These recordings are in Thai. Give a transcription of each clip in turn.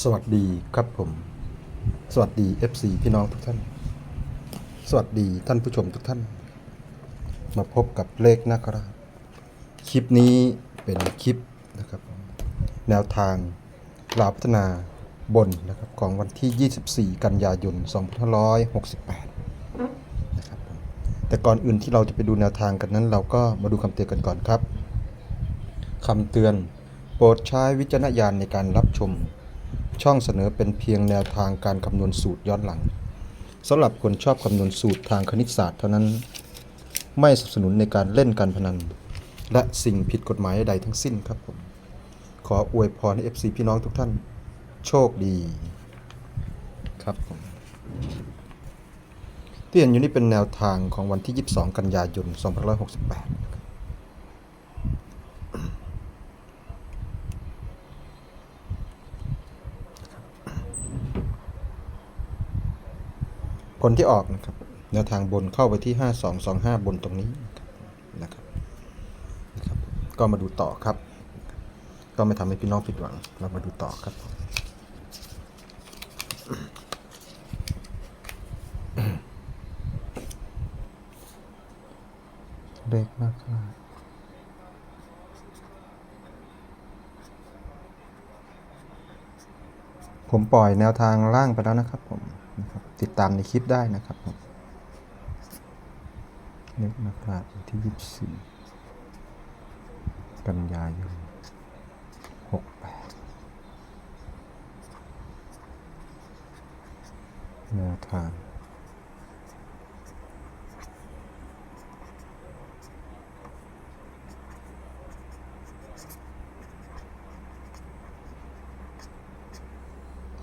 สวัสดีครับผม สวัสดี FC พี่น้องทุกท่าน สวัสดีท่านผู้ชมทุกท่าน มาพบกับเลขนาคราชคลิปนี้เป็นคลิปนะครับ แนวทางลาพัฒนาบนนะครับของวันที่ 24 กันยายน 2568 นะครับแต่ก่อนอื่นที่เราจะไปดูแนวทางกันนั้น เราก็มาดูคำเตือนกันก่อนครับคำเตือน โปรดใช้วิจารณญาณในการรับชม ช่องเสนอเป็นเพียงแนวทางการคำนวณสูตรย้อนหลังสำหรับคนชอบคำนวณสูตรทางคณิตศาสตร์เท่านั้น ไม่สนับสนุนในการเล่นการพนัน และสิ่งผิดกฎหมายใดทั้งสิ้นครับผม ขออวยพรให้ FC พี่น้องทุกท่าน โชคดีครับผมที่เห็นอยู่นี่เป็นแนวทางของวันที่ 22 กันยายน 2568 ผลที่ออกนะครับแนวทางบนเข้าไปที่ 5225 บนตรงนี้นะครับนะครับ ก็มาดูต่อครับ ก็ไม่ทำให้พี่น้องผิดหวัง เรามาดูต่อครับเล็กมากครับผมปล่อยแนวทางล่างไปแล้วนะครับผม นะครับติดตามในคลิปได้นะครับเล็กนะครับวันที่ 24 กันยายน 68 แนวทาง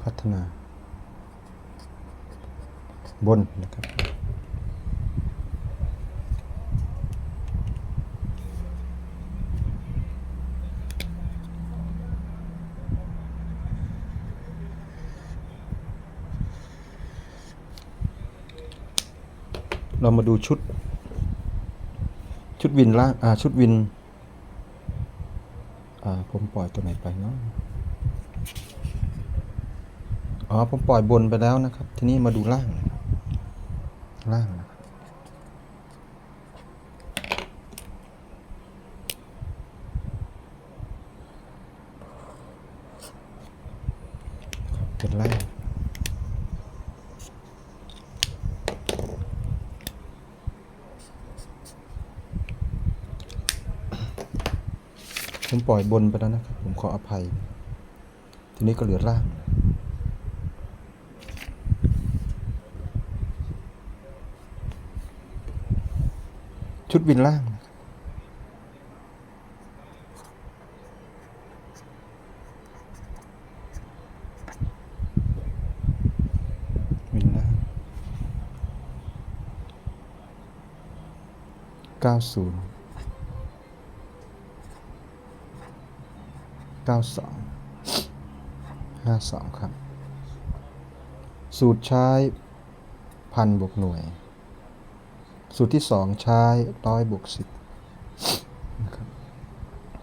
พัฒนา บนนะครับ เรามาดูชุด ชุดวินล่างอ่า ชุดวิน อ่า ผมปล่อยตัวไหนไปเนาะอ๋อ ผมปล่อยบนไปแล้วนะครับ ทีนี้มาดูล่างนะ ล่างนะครับเป็นล่างผมปล่อยบนไปแล้วนะครับ ผมขออภัย ทีนี้ก็เหลือล่าง ชุดวินล่างวินล่างเก้าศูนย์เก้าสองห้าสองครับ สูตรใช้พันบวกหน่วย สูตรที่สองใช้ร้อยบวกสิบ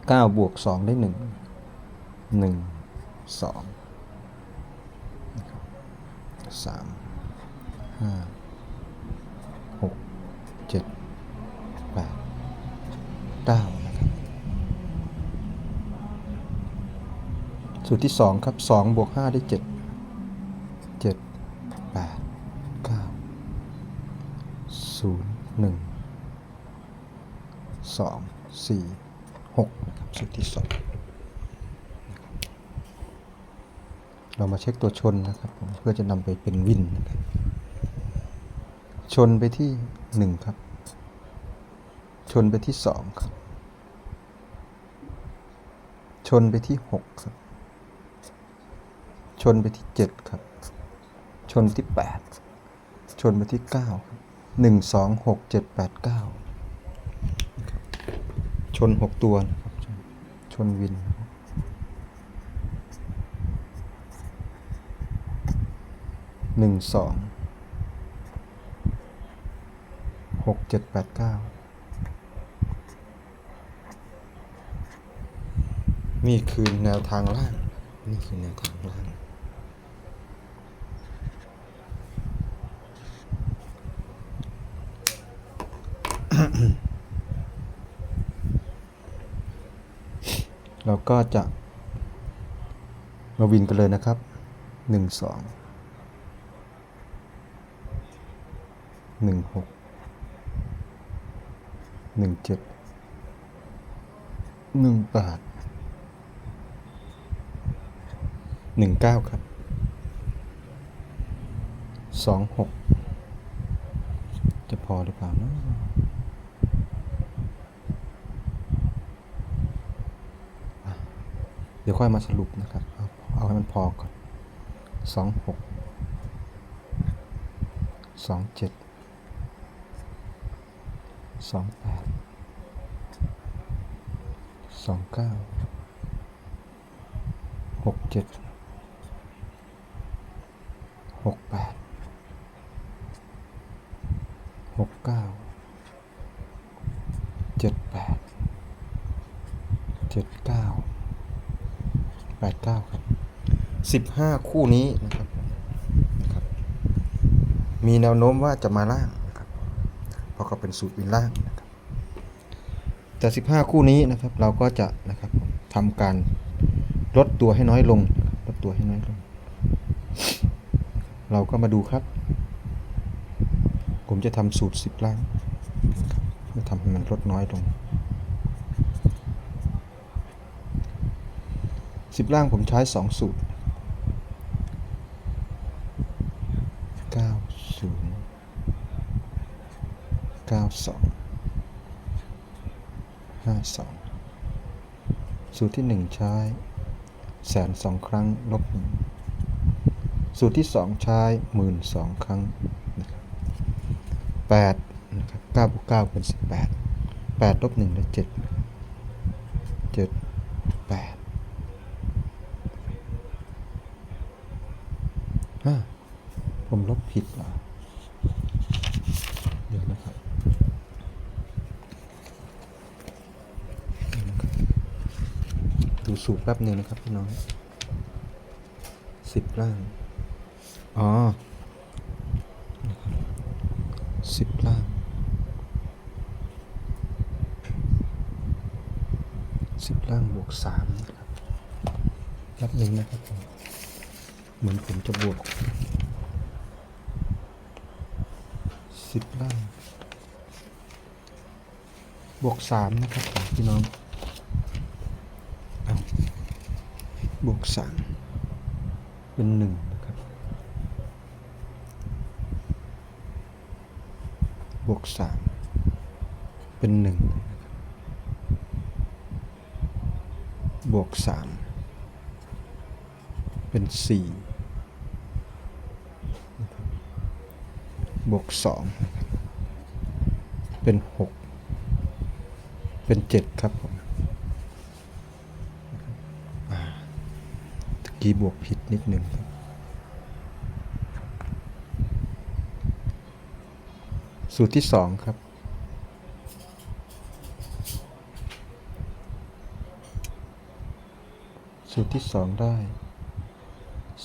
เก้าบวกสองได้หนึ่งหนึ่งสองสามห้าหกเจ็ดแปดเก้านะครับสูตรที่สองครับสองบวกห้าได้เจ็ดเจ็ดแปดเก้าศูนย์ หนึ่งสองสี่หกนะครับสูตรที่สองเรามาเช็คตัวชนนะครับเพื่อจะนำไปเป็นวินนะครับชนไปที่หนึ่งครับ ชนไปที่สองครับ ชนไปที่หกครับ ชนไปที่เจ็ดครับ ชนที่แปดชนไปที่เก้าครับ หนึ่งสองหกเจ็ดแปดเก้าชนหกตัวนะครับชนชนวิน หนึ่งสอง หกเจ็ดแปดเก้า นี่คือแนวทางล่าง นี่คือแนวทางล่าง เรา ก็จะมาวินกันเลยนะครับหนึ่งสองหนึ่งหกหนึ่งเจ็ดหนึ่งแปดหนึ่งเก้าครับสองหกจะพอหรือเปล่านะ ดี๋ยวค่อยมาสรุปนะครับเอาเอาให้มันพอก่อนสองหกสองเจ็ดสองแปดสองเก้าหกเจ็ดหกแปดหกเก้า 15 คู่นี้นะครับนะคมีแนวโน้มว่าจะมาล่างนะครับเพราะเขาเป็นสูตรวินล่างนะครับแต่ 15 คู่นี้นะครับ เราก็จะนะครับทำการลดตัวให้น้อยลงลดตัวให้น้อยลง เราก็มาดูครับ ผมจะทำสูตร 10 ล่างเพื่อทำให้มันลดน้อยลง10 ล่างผมใช้ 2 สูตร 92 52สูตรที่1ใช้แสนสองครั้งลบหนึ่งสูตรที่2ใช้หมื่นสองครั้งนะครับ8นะครับ9บวก9เป็น18 8ลบ1ได้7นะครับ7 8ฮะผมลบผิดเหรอ เดี๋ยวนะครับเดี๋ยวนะครับ ดู สูตรแป๊บหนึ่งนะครับพี่น้องสิบล่าง อ๋อสิบล่างสิบล่างบวกสามนะครับแป๊บหนึ่งนะครับผมเหมือนผมจะบวกสิบล่างบวกสามนะครับพี่น้องเอา บวกสามเป็นหนึ่งนะครับ บวกสามเป็นหนึ่งบวกสามเป็นสี่บวกสองเป็นหกเป็นเจ็ดครับผม พีบวกผิดนิดหนึ่งครับสูตรที่สองครับ สูตรที่สองได้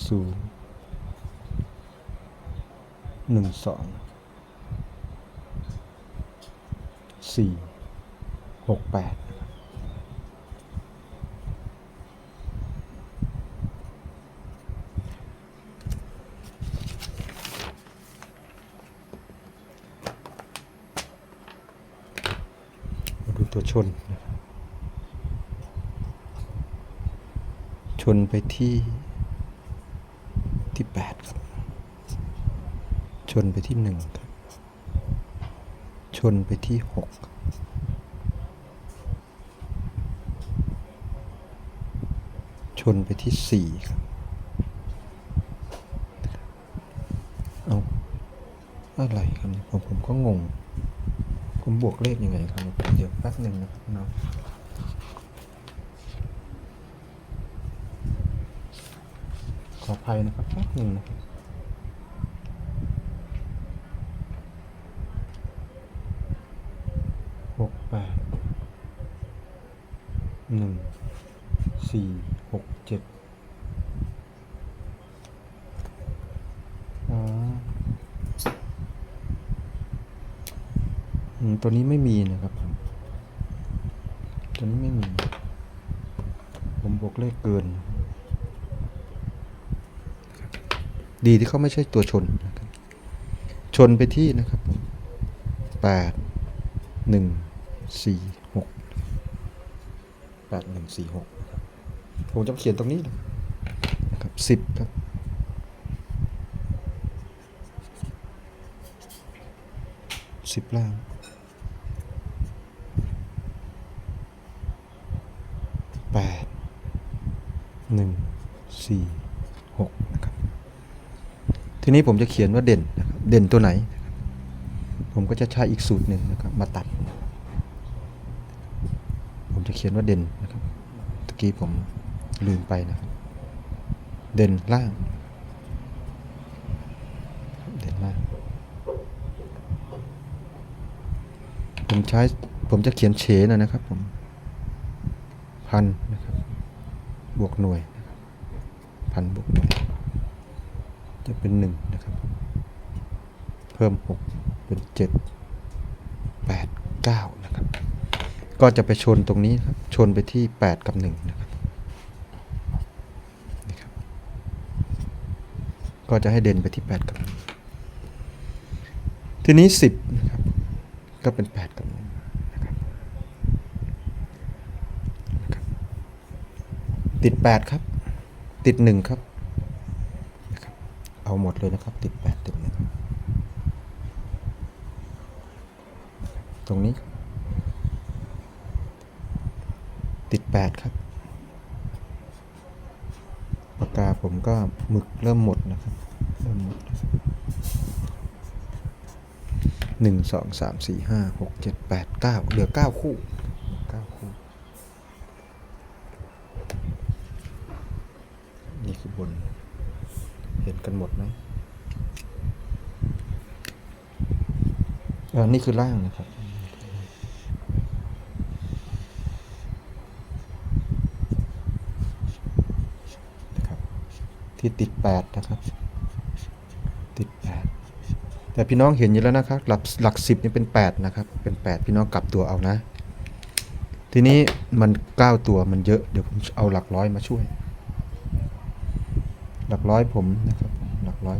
ศูนย์หนึ่งสองสี่หกแปดมาดูตัว ชน ชนไปที่ที่แปดครับ ชนไปที่หนึ่งครับ ชนไปที่หกชนไปที่สี่ครับ เอา อะไรครับผมผมก็งง ผมบวกเลขยังไงครับเดี๋ยวแป๊บหนึ่งนะครับเนาะขออภัยนะครับแป๊บหนึ่งนะครับหกแปดหนึ่งสี่หกเจ็ดอ๋ออืม ตัวนี้ไม่มีนะครับผมตัวนี้ไม่มี ผมบวกเลขเกิน ดีที่เขาไม่ใช่ตัวชนนะครับชนไปที่นะครับผมแปดหนึ่งสี่หกแปดหนึ่งสี่หกนะครับผมจะเขียนตรงนี้นะครับนะครับสิบครับสิบล่าง หนึ่งสี่หกนะครับทีนี้ผมจะเขียนว่าเด่นนะครับเด่นตัวไหน ผมก็จะใช้อีกสูตรหนึ่งนะครับมาตัด ผมจะเขียนว่าเด่นนะครับตะกี้ผมลืมไปนะเด่นล่าง เด่นล่าง ผมใช้ผมจะเขียนเฉนะนะครับผมพัน วกหน่วยนะครับพันบวกหน่วย จะเป็นหนึ่งนะครับ เพิ่มหกเป็นเจ็ดแปดเก้านะครับ ก็จะไปชนตรงนี้ครับ ชนไปที่แปดกับหนึ่งนะครับนี่ครับ ก็จะให้เด่นไปที่แปดกับหนึ่งทีนี้สิบนะครับ ก็เป็นแปดกับหนึ่งนะครับนะครับ ติดแปดครับ ติดหนึ่งครับ เอาหมดเลยนะครับ ติดแปดติดหนึ่งตรงนี้ ติดแปดครับปากกาผมก็หมึกเริ่มหมดนะครับเริ่มหมดหนึ่งสองสามสี่ห้าหกเจ็ดแปดเก้าเหลือเก้าคู่เก้าคู่ นี่คือบน เห็ ดไหมเออนี่คือล่างนะครับ ที่ติดแปดนะครับ ติดแปดแต่พี่น้องเห็นอยู่แล้วนะครับ หลักหลักสิบนี่เป็นแปดนะครับ เป็นแปดพี่น้องกลับตัวเอานะ ทีนี้มันเก้าตัวมันเยอะ เดี๋ยวผมเอาหลักร้อยมาช่วย หลักร้อยผมนะครับ ร้อย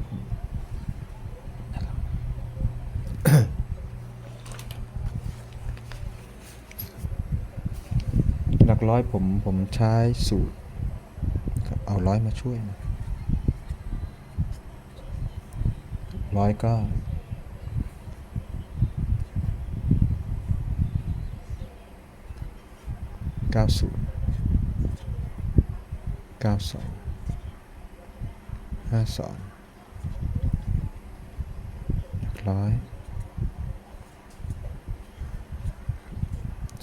หลักร้อยผมผมใช้สูตร เอาร้อยมาช่วยนะร้อยก็เก้าศูนย์เก้าสองห้าสอง ร้อย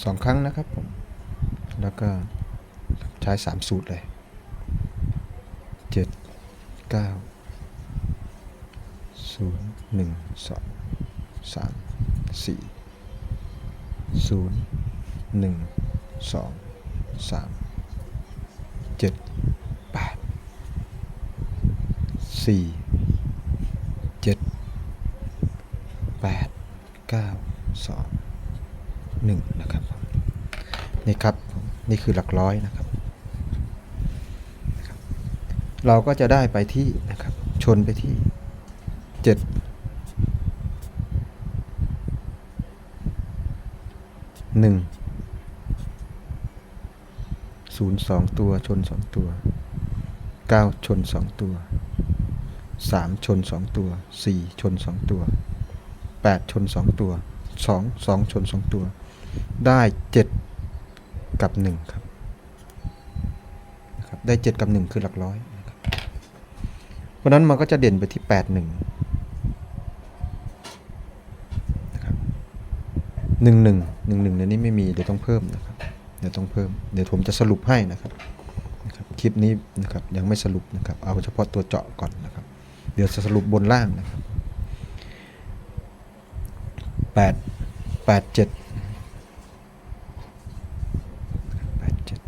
สองครั้งนะครับผม แล้วก็ใช้สามสูตรเลยเจ็ดเก้าศูนย์หนึ่งสองสามสี่ศูนย์หนึ่งสองสามเจ็ดแปดสี่เจ็ด สองหนึ่งนะครับ นี่ครับ นี่คือหลักร้อยนะครับ เราก็จะได้ไปที่นะครับ ชนไปที่เจ็ดหนึ่งศูนย์สองตัวชนสองตัวเก้าชนสองตัวสามชนสองตัวสี่ชนสองตัวแปดชนสองตัว สองสองชนสองตัว ได้เจ็ดกับหนึ่งครับนะครับ ได้เจ็ดกับหนึ่งคือหลักร้อยเพราะนั้นมันก็จะเด่นไปที่แปดหนึ่งนะครับหนึ่งหนึ่งหนึ่งหนึ่งในนี้ไม่มีเดี๋ยวต้องเพิ่มนะครับเดี๋ยวต้องเพิ่มเดี๋ยวผมจะสรุปให้นะครับนะครับ คลิปนี้นะครับยังไม่สรุปนะครับ เอาเฉพาะตัวเจาะก่อนนะครับ เดี๋ยวจะสรุปบนล่างนะครับแปด แปดเจ็ดแปดเจ็ด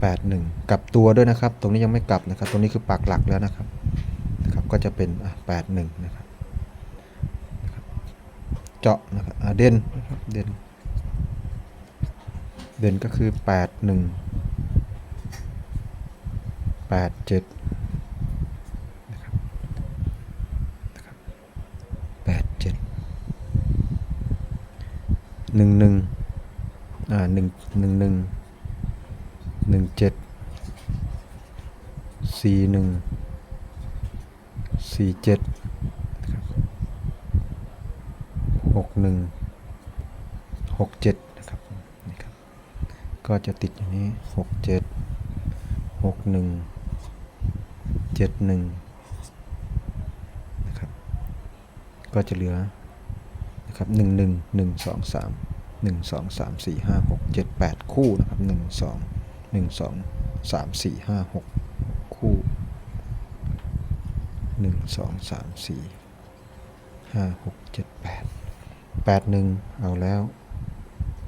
แปดหนึ่งกลับตัวด้วยนะครับ ตรงนี้ยังไม่กลับนะครับ ตรงนี้คือปากหลักแล้วนะครับนะครับก็จะเป็นแปดหนึ่งนะครับเจาะนะครับเด่นนะครับเด่นเด่นก็คือแปดหนึ่งแปดเจ็ดนะครับนะครับแปดเจ็ด หนึ่งหนึ่งอ่าหนึ่งหนึ่งหนึ่งหนึ่งเจ็ดสี่หนึ่งสี่เจ็ดหกหนึ่งหกเจ็ดนะครับนี่ครับ ก็จะติดอย่างนี้หกเจ็ดหกหนึ่งเจ็ดหนึ่งนะครับ ก็จะเหลือ นะครับหนึ่งหนึ่งหนึ่งสองสามหนึ่งสองสามสี่ห้าหกเจ็ดแปดคู่นะครับหนึ่งสองหนึ่งสองสามสี่ห้าหกคู่หนึ่งสองสามสี่ห้าหกเจ็ดแปดแปดหนึ่งเอาแล้ว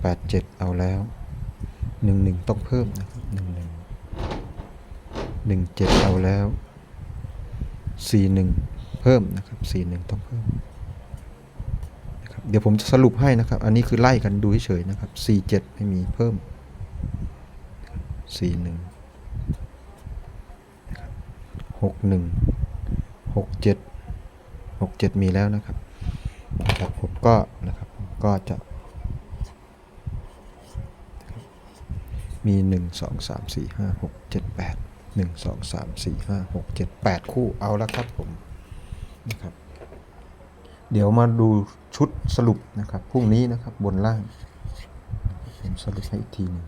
แปดเจ็ดเอาแล้วหนึ่งหนึ่งต้องเพิ่มนะครับหนึ่งหนึ่งหนึ่งเจ็ดเอาแล้วสี่หนึ่งเพิ่มนะครับสี่หนึ่งต้องเพิ่ม เดี๋ยวผมจะสรุปให้นะครับ อันนี้คือไล่กันดูเฉยๆนะครับสี่เจ็ดไม่มีเพิ่มสี่หนึ่งหกหนึ่งหกเจ็ดหกเจ็ดมีแล้วนะครับครับผมก็นะครับก็จะ มีหนึ่งสองสามสี่ห้าหกเจ็ดแปดหนึ่งสองสามสี่ห้าหกเจ็ดแปดคู่เอาแล้วครับผมนะครับ เดี๋ยวมาดูชุดสรุปนะครับพรุ่งนี้นะครับบนล่าง ผมสรุปให้อีกทีหนึง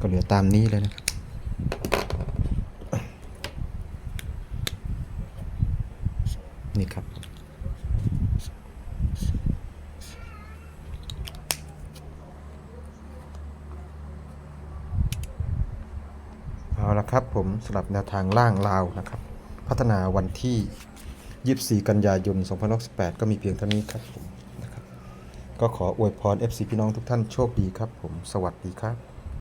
ก็เหลือตามนี้เลยนะครับนี่ครับ เอาละครับผมสำหรับแนวทางล่างลาวนะครับ พัฒนาวันที่ 24 กันยายน 2068 ก็มีเพียงเท่านี้ครับผมนะครับ ก็ขออวยพร FC พี่น้องทุกท่านโชคดีครับผม สวัสดีครับ